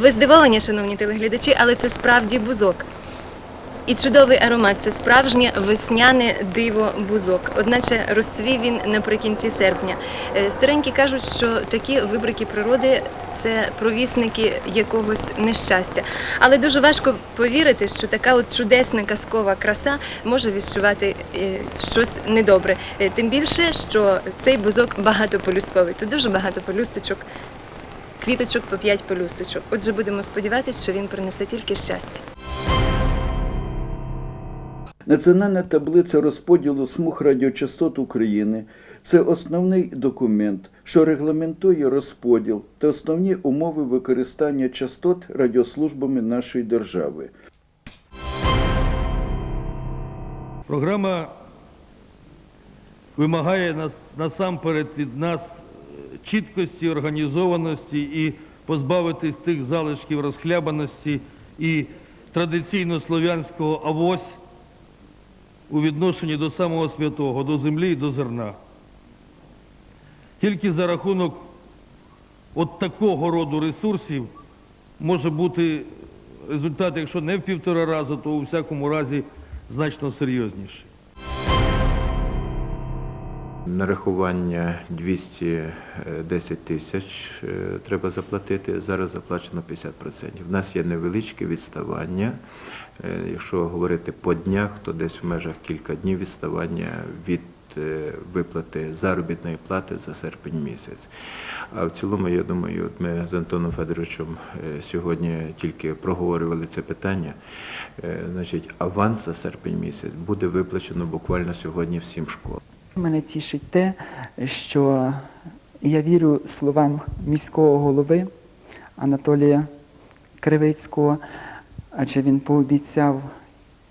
Ви здивовані, шановні телеглядачі, але це справді бузок. І чудовий аромат це справжнє весняне диво бузок. Одначе розцвів він наприкінці серпня. Е, Старенькі кажуть, що такі вибрики природи це провісники якогось нещастя. Але дуже важко повірити, що така от чудесна казкова краса може відчувати е, щось недобре. Е, Тим більше, що цей бузок багатополюстковий. Тут дуже багато полюсточок, квіточок по 5 полюсточок. Отже, будемо сподіватися, що він принесе тільки щастя. Національна таблиця розподілу смуг радіочастот України це основний документ, що регламентує розподіл та основні умови використання частот радіослужбами нашої держави. Програма вимагає нас насамперед від нас чіткості, організованості і позбавитись тих залишків розхлябаності і традиційно слов'янського авось у відношенні до самого святого, до землі і до зерна. Тільки за рахунок от такого роду ресурсів може бути результат, якщо не в півтора рази, то у всякому разі значно серйозніший. Нарахування 210 тисяч е, треба заплатити. Зараз заплачено 50%. У нас є невеличке відставання. Е, Якщо говорити по днях, то десь в межах кілька днів відставання від е, виплати заробітної плати за серпень місяць. А в цілому, я думаю, от ми з Антоном Федоровичем е, сьогодні тільки проговорювали це питання. Е, Значить, аванс за серпень місяць буде виплачено буквально сьогодні всім школам. Мене тішить те, що я вірю словам міського голови Анатолія Кривицького, адже він пообіцяв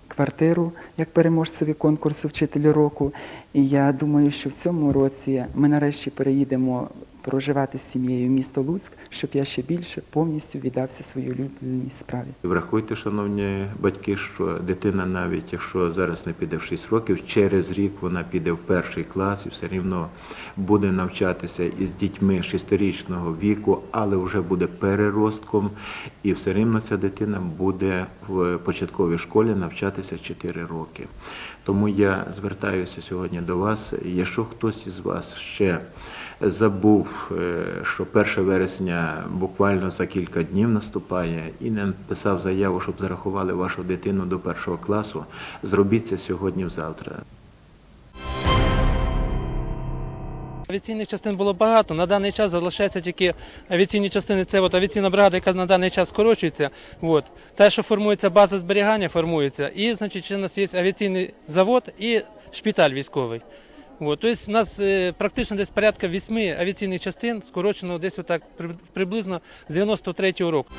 квартиру як переможцеві конкурсу Вчителі року. І я думаю, що в цьому році ми нарешті переїдемо проживати з сім'єю місто Луцьк, щоб я ще більше повністю віддався своїй улюбленій справі. Врахуйте, шановні батьки, що дитина, навіть якщо зараз не піде в 6 років, через рік вона піде в перший клас і все рівно буде навчатися із дітьми шестирічного віку, але вже буде переростком, і все рівно ця дитина буде в початковій школі навчатися 4 роки. Тому я звертаюся сьогодні до вас. Якщо хтось із вас ще забув, що 1 вересня буквально за кілька днів наступає, і не написав заяву, щоб зарахували вашу дитину до першого класу, зробіть це сьогодні-завтра. Авіаційних частин було багато. На даний час залишається тільки авіаційні частини. Це от авіаційна бригада, яка на даний час скорочується. От. Те, що формується база зберігання, формується. І, значить, у нас є авіаційний завод і шпиталь військовий. Тобто у нас е, практично десь порядка вісьми авіаційних частин скорочено десь отак приблизно з 93-го року.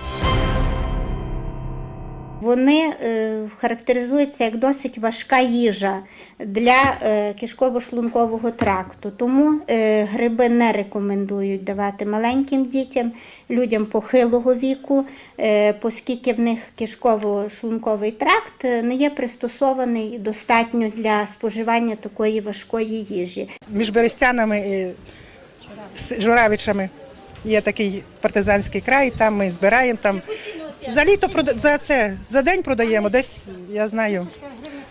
Вони е, характеризуються як досить важка їжа для е, кишково-шлункового тракту. Тому е, гриби не рекомендують давати маленьким дітям, людям похилого віку, оскільки в них кишково-шлунковий тракт не є пристосований достатньо для споживання такої важкої їжі. між Берестянами і Журавичами. Є такий партизанський край, там ми збираємо там. За літо прода- за це за день продаємо десь, я знаю,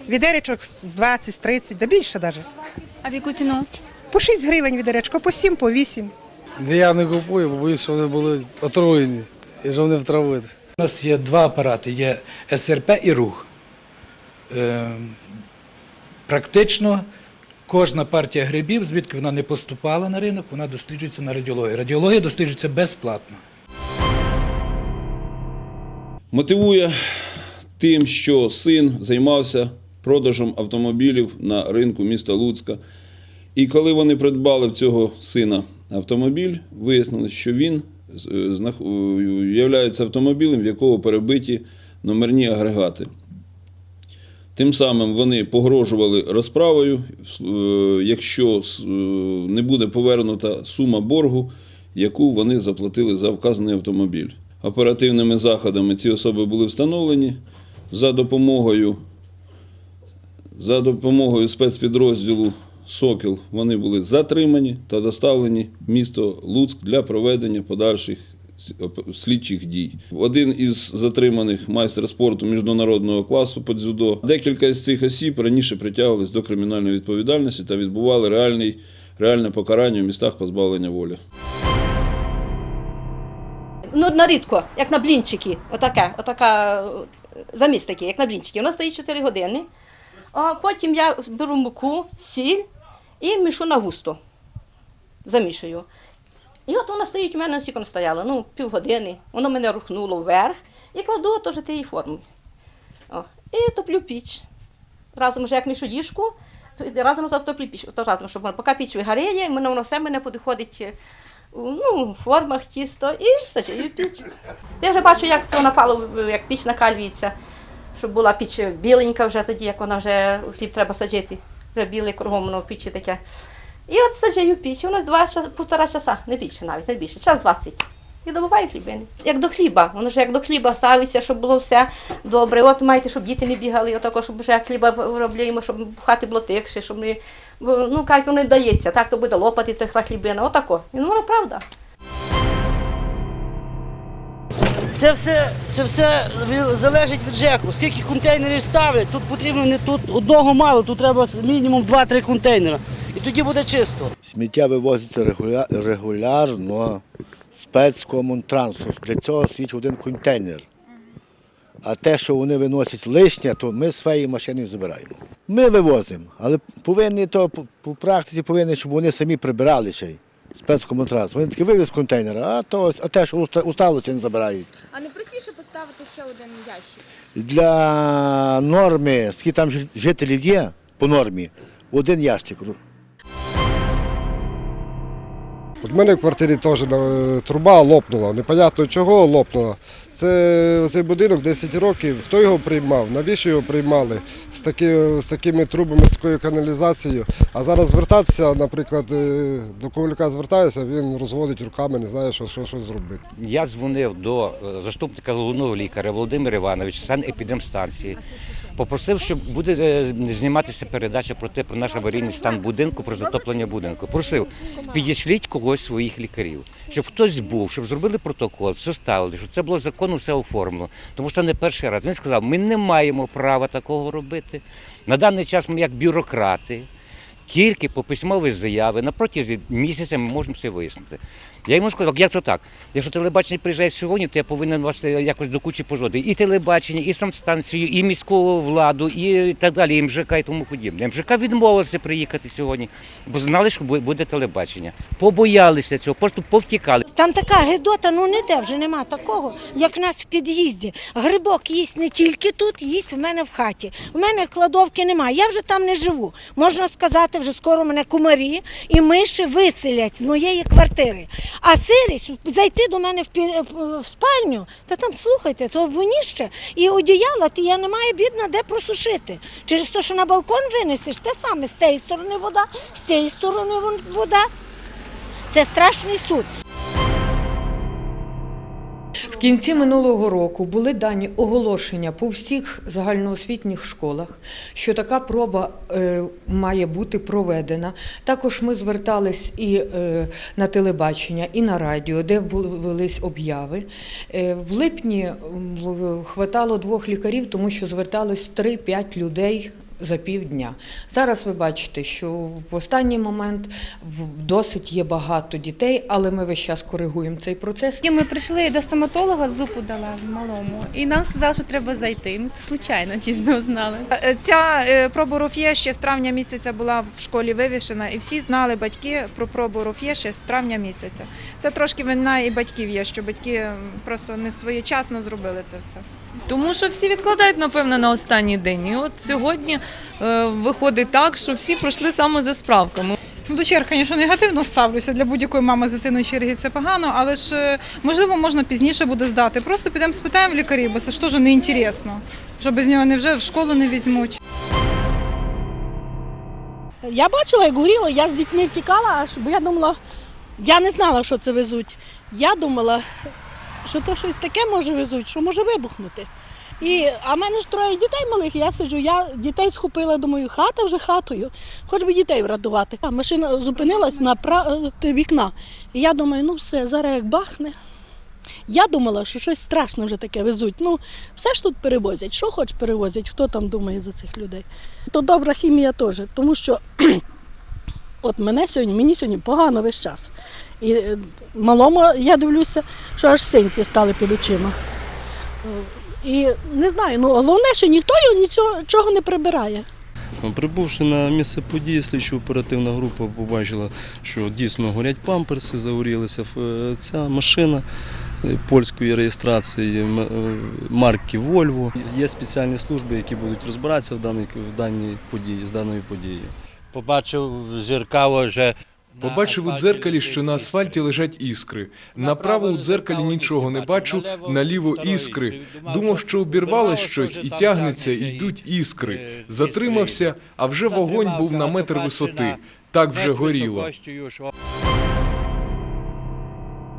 відеречок з 20, з 30, да більше навіть. А в яку ціну? По 6 гривень відеречко, по 7, по 8. Я не купую, бо боюсь, що вони були отруєні і що вони втравитись. У нас є два апарати: є СРП і рух. Е, практично кожна партія грибів, звідки вона не поступала на ринок, вона досліджується на радіології. Радіологія досліджується безплатно. Мотивує тим, що син займався продажем автомобілів на ринку міста Луцька. І коли вони придбали в цього сина автомобіль, вияснилось, що він є автомобілем, в якого перебиті номерні агрегати. Тим самим вони погрожували розправою, е, якщо е, не буде повернута сума боргу, яку вони заплатили за вказаний автомобіль. Оперативними заходами ці особи були встановлені за допомогою, за допомогою спецпідрозділу Сокіл вони були затримані та доставлені в місто Луцьк для проведення подальших слідчих дій. Один із затриманих майстер спорту міжнародного класу по дзюдо. Декілька з цих осіб раніше притягувались до кримінальної відповідальності та відбували реальний, реальне покарання в містах позбавлення волі. Ну, нарідко, як на блінчики, отаке, отака заміс такий, як на блінчики. Воно стоїть 4 години. А потім я беру муку, сіль і мішу на густо. Замішую. І от воно стоїть у мене, воно стояло, ну, півгодини. Воно мене рухнуло вверх і кладу теж тієї форми. О, і топлю піч. Разом вже як мішу діжку, то разом затоплю піч. То разом, щоб воно, поки піч вигоріє, воно, воно все мене підходить ну, формах тісто і саджаю піч. Я вже бачу, як то напало, як піч накалюється, щоб була піч біленька вже тоді, як вона вже хліб треба саджити. Вже біле кругом воно в пічі таке. І от саджаю піч, воно два півтора часа, не більше навіть, не більше, час 20. І добуваю хлібини. Як до хліба, воно ж як до хліба ставиться, щоб було все добре. От маєте, щоб діти не бігали, отако, щоб вже хліба виробляємо, щоб в хаті було тихше, щоб не, ну, кажуть, ну, не дається, так то буде лопати та хлібина, отако. І ну, воно правда. Це все, це все залежить від ЖЕКу. Скільки контейнерів ставлять, тут потрібно не тут одного мало, тут треба мінімум 2-3 контейнера. І тоді буде чисто. Сміття вивозиться регуля- регулярно спецкомунтрансу. Для цього стоїть один контейнер. А те, що вони виносять лишнє, то ми своєю машиною забираємо. Ми вивозимо, але повинні то по, практиці повинні, щоб вони самі прибирали ще й спецкомунтранс. Вони таки вивіз контейнер, а то а те, що усталося, не забирають. А не простіше поставити ще один ящик? Для норми, скільки там жителів є по нормі, один ящик. От в мене в квартирі теж е, труба лопнула. Непонятно чого лопнула. Це цей будинок 10 років. Хто його приймав? Навіщо його приймали з, таки, з такими трубами, з такою каналізацією? А зараз звертатися, наприклад, е, до Коваляка звертаюся, він розводить руками, не знає, що, що, що зробити. Я дзвонив до е, заступника головного лікаря Володимира Івановича санепідемстанції. Попросив, щоб буде е, зніматися передача про те, про наш аварійний стан будинку, про затоплення будинку. Просив, підійшліть когось своїх лікарів, щоб хтось був, щоб зробили протокол, все ставили, щоб це було законно, все оформлено. Тому що не перший раз. Він сказав, ми не маємо права такого робити. На даний час ми як бюрократи. Тільки по письмовій заяві на протязі місяця ми можемо це вияснити. Я йому сказав, як це так? Якщо телебачення приїжджає сьогодні, то я повинен вас е, якось до кучі пожодити. І телебачення, і санстанцію, і міську владу, і так далі, і МЖК і тому подібне. МЖК відмовився приїхати сьогодні, бо знали, що буде телебачення. Побоялися цього, просто повтікали. Там така гидота, ну ніде вже нема такого, як нас в під'їзді. Грибок їсть не тільки тут, їсть в мене в хаті. У мене кладовки немає. Я вже там не живу. Можна сказати, вже скоро мене кумарі і миші виселять з моєї квартири. А сирість зайти до мене в, пі- в спальню, та там слухайте, то воніще і одіяла, ти я не маю бідна де просушити. Через те, що на балкон винесеш, те саме з цієї сторони вода, з цієї сторони вода. Це страшний суд. В кінці минулого року були дані оголошення по всіх загальноосвітніх школах, що така проба е, має бути проведена. Також ми звертались і е, на телебачення, і на радіо, де велись обяви. Е, в липні хватало двох лікарів, тому що звертались 3-5 людей. За півдня. Зараз ви бачите, що в останній момент в- досить є багато дітей, але ми весь час коригуємо цей процес. І ми прийшли до стоматолога, зубу дала малому, і нам сказали, що треба зайти. Ми це случайно чесно узнали. Е, Ця е, проба Руф'є ще з травня місяця була в школі вивішена, і всі знали батьки про пробу Руф'є ще з травня місяця. Це трошки вина і батьків є, що батьки просто не своєчасно зробили це все. Тому що всі відкладають, напевно, на останній день. І от сьогодні е, виходить так, що всі пройшли саме за справками. Ну, до черг, звісно, негативно ставлюся. Для будь-якої мами з дитиною черги це погано, але ж е, можливо можна пізніше буде здати. Просто підемо спитаємо лікарів, бо це ж теж не інтересно. Що без нього невже в школу не візьмуть. Я бачила, як горіло, я з дітьми втікала, аж бо я думала, я не знала, що це везуть. Я думала, що то щось таке може везуть, що може вибухнути. І, а в мене ж троє дітей малих, я сиджу, я дітей схопила, думаю, хата вже хатою, хоч би дітей врятувати. А машина зупинилась на пра... е, вікна. І я думаю, ну все, зараз як бахне. Я думала, що щось страшне вже таке везуть. Ну, все ж тут перевозять. Що хоч перевозять, хто там думає за цих людей. То добра хімія теж, тому що от мене сьогодні, мені сьогодні погано весь час. І е, малому я дивлюся, що аж синці стали під очима. І не знаю, ну головне, що ніхто його нічого не прибирає. Прибувши на місце події, слідчо оперативна група побачила, що дійсно горять памперси, загорілися. Е, Ця машина е, польської реєстрації марки Volvo. Є спеціальні служби, які будуть розбиратися в даній події, з даною подією. Побачив зеркало, що Побачив у дзеркалі, що на асфальті лежать іскри. Направо у дзеркалі нічого не бачу, наліво іскри. Думав, що обірвалось щось і тягнеться, і йдуть іскри. Затримався, а вже вогонь був на метр висоти. Так вже горіло.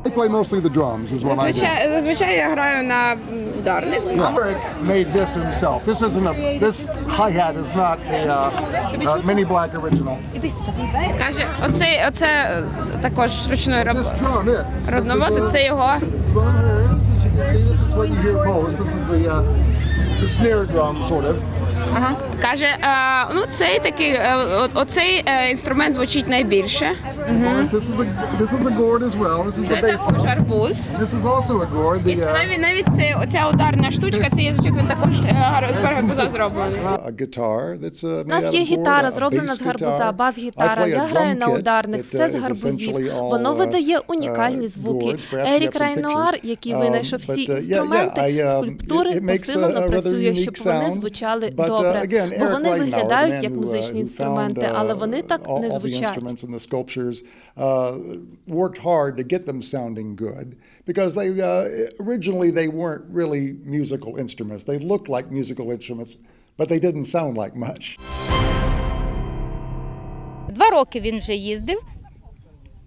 I play mostly the drums, is what I do. Зазвичай, зазвичай я граю на ударник. Yeah. Eric made this himself. This isn't a. This hi hat is not a uh, uh, mini black original. Каже, оцей, оце е, також ручної роб... родноводи, це його. As you can see, this is what you hear most. This is the uh, the snare drum, sort of. Ага. Каже, е, ну цей такий, е, о- оцей е, інструмент звучить найбільше. This is a this is a gourd as well. This is Це a bass. також арбуз. This is also a gourd. І The, це uh, навіть навіть це оця ударна штучка, цей язичок він також е, гар- з гарбуза зроблений. uh, У нас є гітара, зроблена з гарбуза, бас-гітара. Я граю на ударник, все з гарбузів. Воно видає унікальні звуки. Ерік Райнуар, який винайшов всі інструменти, скульптури посилено працює, щоб вони звучали добре. Бо вони виглядають як музичні інструменти, але вони так не звучать. instruments and the sculptures uh, worked hard to get them sounding good because they uh, originally they weren't really musical instruments. They looked like musical instruments, but they didn't sound like much. Два роки він вже їздив.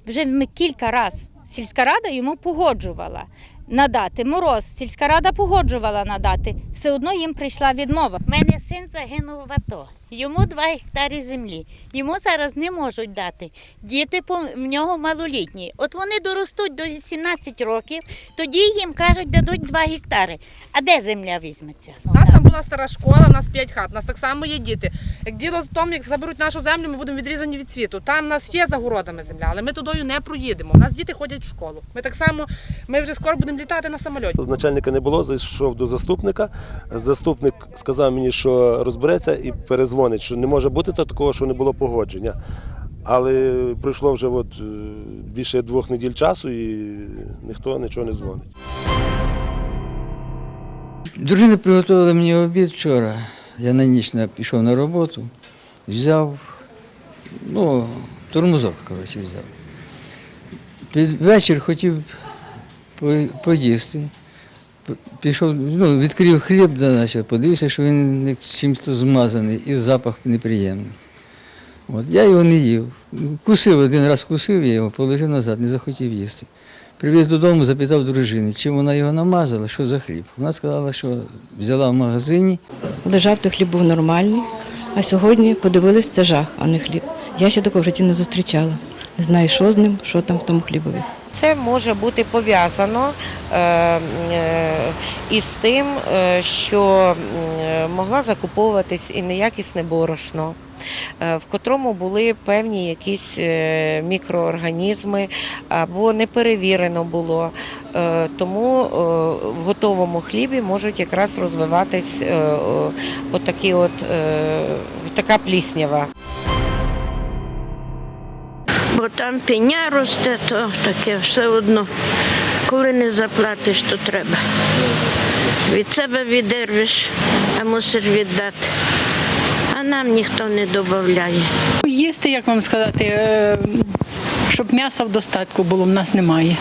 Вже ми кілька разів сільська рада йому погоджувала надати. Мороз, сільська рада погоджувала надати. Все одно їм прийшла відмова. У мене син загинув в АТО. Йому 2 гектари землі. Йому зараз не можуть дати. Діти в нього малолітні. От вони доростуть до 18 років, тоді їм кажуть, дадуть 2 гектари. А де земля візьметься? У нас там була стара школа, у нас 5 хат, у нас так само є діти. Як діло в тому, як заберуть нашу землю, ми будемо відрізані від світу. Там у нас є за городами земля, але ми тудою не проїдемо. У нас діти ходять в школу. Ми так само, ми вже скоро будемо літати на самольоті. Начальника не було, зайшов до заступника. Заступник сказав мені, що розбереться і перезвонить, що не може бути такого, що не було погодження. Але пройшло вже от е, більше двох неділь часу і ніхто нічого не дзвонить. Дружина приготувала мені обід вчора. Я на ніч пішов на роботу, взяв, ну, тормозок, коротше, взяв. Під вечір хотів по- поїсти. Пішов, ну, відкрив хліб, да, наче, подивився, що він чимось змазаний і запах неприємний. От, я його не їв. Кусив, один раз кусив, я його положив назад, не захотів їсти. Привіз додому, запитав дружини, чим вона його намазала, що за хліб. Вона сказала, що взяла в магазині. Лежав той хліб був нормальний, а сьогодні подивились, це жах, а не хліб. Я ще такого в житті не зустрічала. Не знаю, що з ним, що там в тому хлібові. Це може бути пов'язано е, е, із тим, е, що могла закуповуватись і неякісне борошно, в котрому були певні якісь мікроорганізми або не перевірено було. Тому в готовому хлібі можуть якраз розвиватись отакі от, така пліснява. Там пеня росте, то таке все одно. Коли не заплатиш, то треба. Від себе відервеш, а мусиш віддати. А нам ніхто не додає. Їсти, як вам сказати, е, щоб м'яса в достатку було, в нас немає.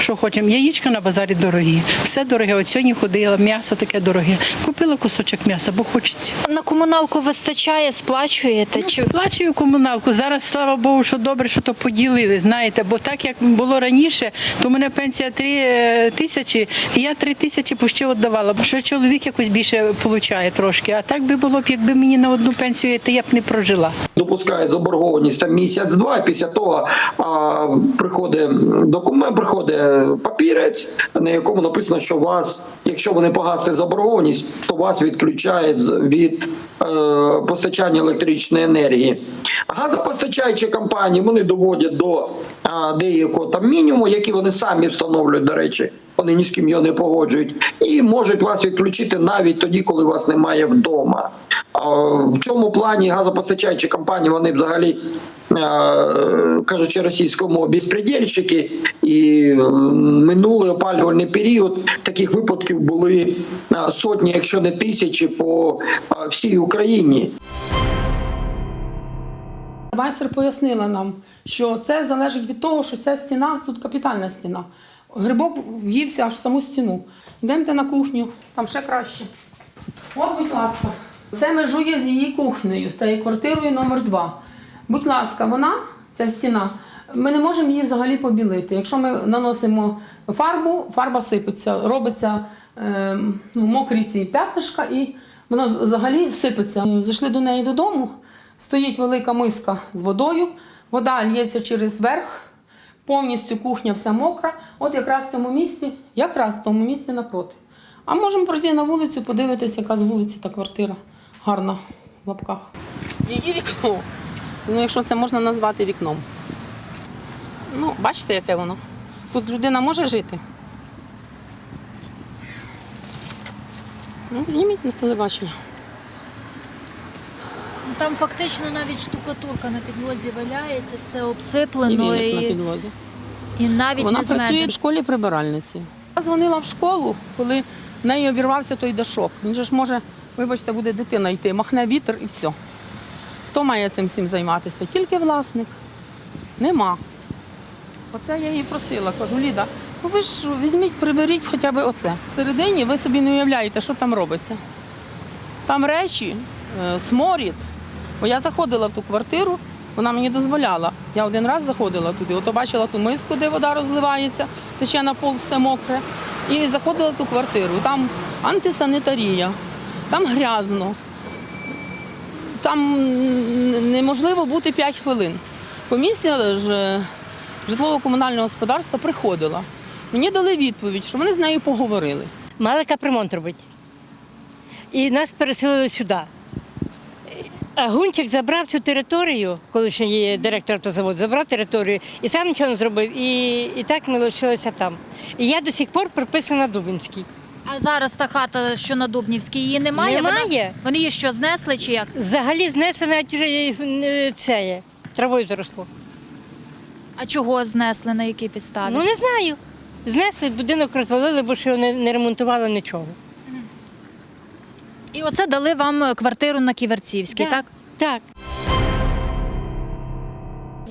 Що хочемо? Яєчка на базарі дорогі. Все дороге. От сьогодні ходила, м'ясо таке дороге. Купила кусочок м'яса, бо хочеться. На комуналку вистачає, сплачуєте? Чи сплачую комуналку? Зараз слава Богу, що добре, що то поділили. Знаєте, бо так як було раніше, то у мене пенсія 3 тисячі, і я 3 тисячі пуще віддавала. Бо що чоловік якось більше отримує трошки. А так би було б, якби мені на одну пенсію. пенсію, то я б не прожила. допускають заборгованість там місяць-два. Після того а, приходить документ, приходить папірець, на якому написано, що вас, якщо ви не погасите заборгованість, то вас відключають від е, постачання електричної енергії. Газопостачаючі компанії вони доводять до а, деякого там мінімуму, який вони самі встановлюють, до речі. Вони ні з ким його не погоджують, і можуть вас відключити навіть тоді, коли вас немає вдома. В цьому плані газопостачаючі компанії вони взагалі. е, Кажучи російською мовою, безпредельщики, і е, минулий опалювальний період таких випадків були е, сотні, якщо не тисячі, по всій Україні. Майстер пояснила нам, що це залежить від того, що ця стіна тут капітальна стіна. Грибок в'ївся аж в саму стіну. Йдемте на кухню, там ще краще. От, будь ласка, це межує з її кухнею, з квартирою номер 2 Будь ласка, вона, ця стіна, ми не можемо її взагалі побілити. Якщо ми наносимо фарбу, фарба сипеться, робиться е, мокрі ці п'ятнишка і воно взагалі сипеться. Зайшли до неї додому, стоїть велика миска з водою, вода лється через верх, повністю кухня вся мокра. От якраз в цьому місці, якраз в тому місці напроти. А можемо пройти на вулицю, подивитися, яка з вулиці та квартира гарна в лапках. Її вікно. Ну, якщо це можна назвати вікном. Ну, бачите, яке воно? Тут людина може жити. Ну, зніміть на телебачення. Там фактично навіть штукатурка на підлозі валяється, все обсиплено. І віник на підлозі. і навіть Вона не працює в школі прибиральниці. Я дзвонила в школу, коли в неї обірвався той дашок. Він же ж може, вибачте, буде дитина йти, махне вітер і все. Хто має цим всім займатися? Тільки власник. Нема. Оце я її просила. Кажу, Ліда, ну ви ж візьміть, приберіть хоча б оце. Всередині ви собі не уявляєте, що там робиться. Там речі, е, сморід. Бо я заходила в ту квартиру, вона мені дозволяла. Я один раз заходила туди, ото бачила ту миску, де вода розливається, тече на пол все мокре. І заходила в ту квартиру. Там антисанітарія, там грязно, там неможливо бути 5 хвилин. Комісія ж е, житлово-комунального господарства приходила. Мені дали відповідь, що вони з нею поговорили. Мали капремонт робити. І нас переселили сюди. А Гунчик забрав цю територію, коли ще є директор автозаводу, забрав територію і сам нічого не зробив. І, і так ми лишилися там. І я до сих пор приписана Дубинській. А зараз та хата, що на Дубнівській, її немає? Немає. Вона, вони її що, знесли чи як? Взагалі знесли навіть вже е, це є, травою заросло. А чого знесли, на якій підставі? Ну не знаю. Знесли, будинок розвалили, бо ще не, не ремонтували нічого. І оце дали вам квартиру на Ківерцівській, Да. так? Так.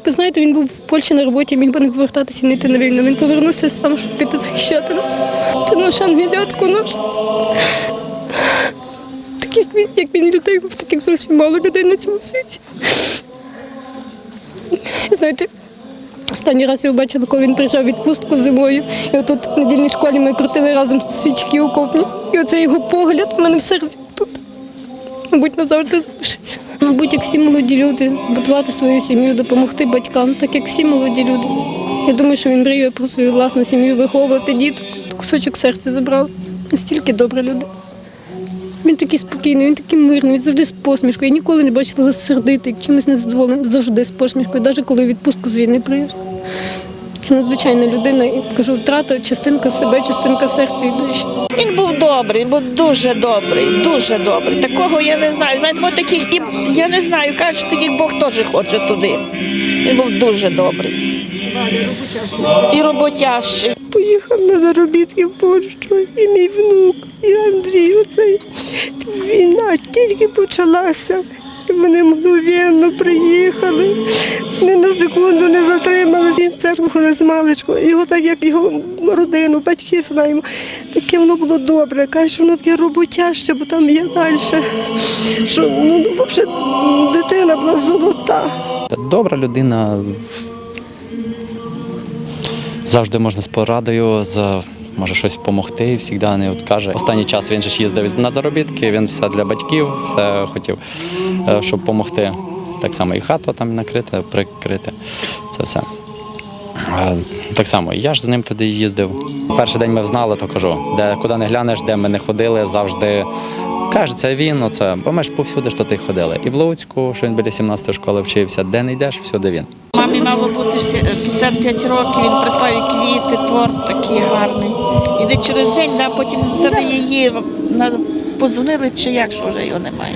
Ви знаєте, він був в Польщі на роботі, міг би не повертатися і не йти на війну. Він повернувся сам, щоб піти захищати нас. Це наш ангелятко наш. Так як він, як він людей був, таких зовсім мало людей на цьому світі. Знаєте, останній раз я бачила, коли він приїжджав в відпустку зимою. І отут в недільній школі ми крутили разом свічки окопні. І оцей його погляд в мене в серці тут. Мабуть, назавжди залишиться. Мабуть, як всі молоді люди, збудувати свою сім'ю, допомогти батькам, так як всі молоді люди. Я думаю, що він мріє про свою власну сім'ю, виховувати діток. Кусочок серця забрав. Настільки добра людина. Він такий спокійний, він такий мирний, він завжди з посмішкою. Я ніколи не бачила його сердити, чимось незадоволеним, завжди з посмішкою, навіть коли відпустку з війни приїжджав. Це надзвичайна людина. І кажу, втрата частинка себе, частинка серця і душі. Він був добрий, він був дуже добрий, дуже добрий. Такого я не знаю. Знаєте, от таких і я не знаю. Кажуть, тоді Бог теж хоче туди. Він був дуже добрий. І роботящий. Поїхав на заробітки в Польщу, і мій внук, і Андрій. Оцей війна тільки почалася. Вони мгновенно приїхали, ні на секунду не затрималися. Він в церкву ходив з маличку. Його так, як його родину, батьків знаємо. Таке воно було добре. Каже, що воно таке роботяще, бо там є далі. Що ну, ну взагалі дитина була золота. Добра людина. Завжди можна з порадою, з може щось допомогти. І завжди не от каже. Останній час він ж їздив на заробітки, він все для батьків, все хотів, е, щоб допомогти. Так само і хату там накрити, прикрити. Це все. А, Так само, я ж з ним туди їздив. Перший день ми знали, то кажу, де куди не глянеш, де ми не ходили, завжди каже, це він, оце, бо ми ж повсюди що ти ходили. І в Луцьку, що він біля 17-ї школи вчився, де не йдеш, всюди він. Мамі мало бути ж 55 років, він прислав їй квіти, торт такий гарний. І де через день, да, потім взяли її, позвонили чи як, що вже його немає.